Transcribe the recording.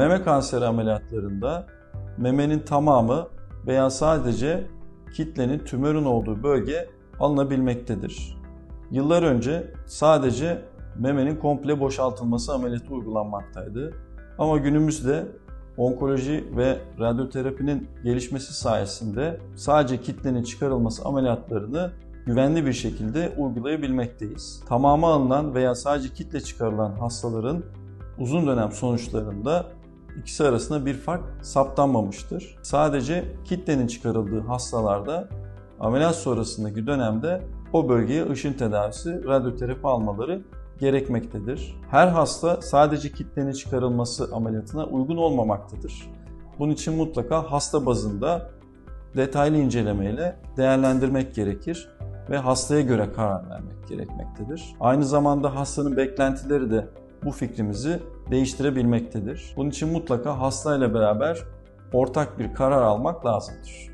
Meme kanseri ameliyatlarında memenin tamamı veya sadece kitlenin tümörün olduğu bölge alınabilmektedir. Yıllar önce sadece memenin komple boşaltılması ameliyatı uygulanmaktaydı. Ama günümüzde onkoloji ve radyoterapinin gelişmesi sayesinde sadece kitlenin çıkarılması ameliyatlarını güvenli bir şekilde uygulayabilmekteyiz. Tamamı alınan veya sadece kitle çıkarılan hastaların uzun dönem sonuçlarında ikisi arasında bir fark saptanmamıştır. Sadece kitlenin çıkarıldığı hastalarda ameliyat sonrasındaki dönemde o bölgeye ışın tedavisi, radyoterapi almaları gerekmektedir. Her hasta sadece kitlenin çıkarılması ameliyatına uygun olmamaktadır. Bunun için mutlaka hasta bazında detaylı incelemeyle değerlendirmek gerekir ve hastaya göre karar vermek gerekmektedir. Aynı zamanda hastanın beklentileri de bu fikrimizi değiştirebilmektedir. Bunun için mutlaka hastayla beraber ortak bir karar almak lazımdır.